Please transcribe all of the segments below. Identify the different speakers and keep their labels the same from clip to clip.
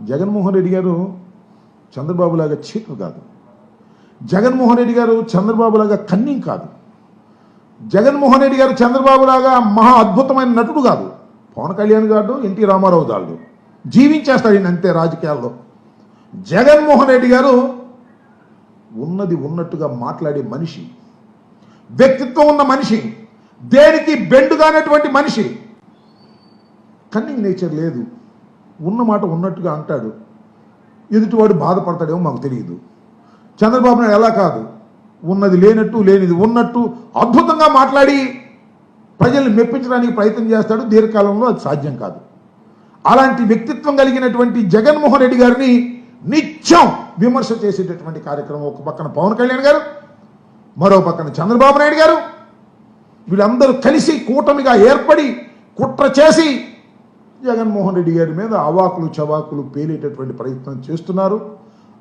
Speaker 1: జగన్మోహన్ రెడ్డి గారు చంద్రబాబు లాగా చీటర్ కాదు. జగన్మోహన్ రెడ్డి గారు చంద్రబాబు లాగా కన్నింగ్ కాదు. జగన్మోహన్ రెడ్డి గారు చంద్రబాబు లాగా మహా అద్భుతమైన నటుడు కాదు. పవన్ కళ్యాణ్ గారు ఎన్టీ రామారావు దాళ్ళు జీవించేస్తాడు ఈయన అంతే రాజకీయాల్లో. జగన్మోహన్ రెడ్డి గారు ఉన్నది ఉన్నట్టుగా మాట్లాడే మనిషి. వ్యక్తిత్వం ఉన్న మనిషి. దేనికి బెండుగానేటువంటి మనిషి. కన్నింగ్ నేచర్ లేదు. ఉన్న మాట ఉన్నట్టుగా అంటాడు. ఎదుటివాడు బాధపడతాడేమో మాకు తెలియదు. చంద్రబాబు నాయుడు ఎలా కాదు? ఉన్నది లేనట్టు లేనిది ఉన్నట్టు అద్భుతంగా మాట్లాడి ప్రజల్ని మెప్పించడానికి ప్రయత్నం చేస్తాడు. దీర్ఘకాలంలో అది సాధ్యం కాదు. అలాంటి వ్యక్తిత్వం కలిగినటువంటి జగన్మోహన్ రెడ్డి గారిని నిత్యం విమర్శ చేసేటటువంటి కార్యక్రమం ఒక పక్కన పవన్ కళ్యాణ్ గారు మరో పక్కన చంద్రబాబు నాయుడు గారు. వీళ్ళందరూ కలిసి కూటమిగా ఏర్పడి కుట్ర చేసి జగన్మోహన్ రెడ్డి గారి మీద అవాకులు చవాకులు పేలేటటువంటి ప్రయత్నం చేస్తున్నారు.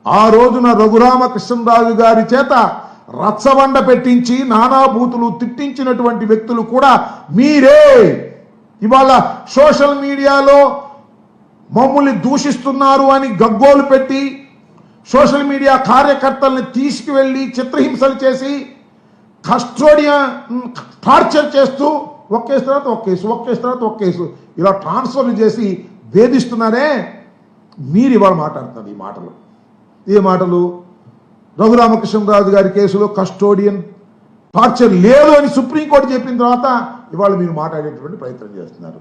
Speaker 1: ఆ రోజున రఘురామకృష్ణరాజు గారి చేత రచ్చబండ పెట్టించి నానాభూతులు తిట్టించినటువంటి వ్యక్తులు కూడా మీరే. ఇవాళ సోషల్ మీడియాలో మమ్మల్ని దూషిస్తున్నారు అని గగ్గోలు పెట్టి సోషల్ మీడియా కార్యకర్తల్ని తీసుకువెళ్ళి చిత్రహింసలు చేసి కస్టోడియా టార్చర్ చేస్తూ ఒక కేసు తర్వాత ఒక కేసు ఒక కేసు తర్వాత ఒక కేసు. ఇలా ట్రాన్స్ఫర్లు చేసి వేధిస్తున్నారే మీరు ఇవాళ మాట్లాడుతున్నారు ఈ మాటలు. ఏ మాటలు రఘురామకృష్ణరాజు గారి కేసులో కస్టోడియన్ టార్చర్ లేదు అని సుప్రీంకోర్టు చెప్పిన తర్వాత ఇవాళ మీరు మాట్లాడేటువంటి ప్రయత్నం చేస్తున్నారు.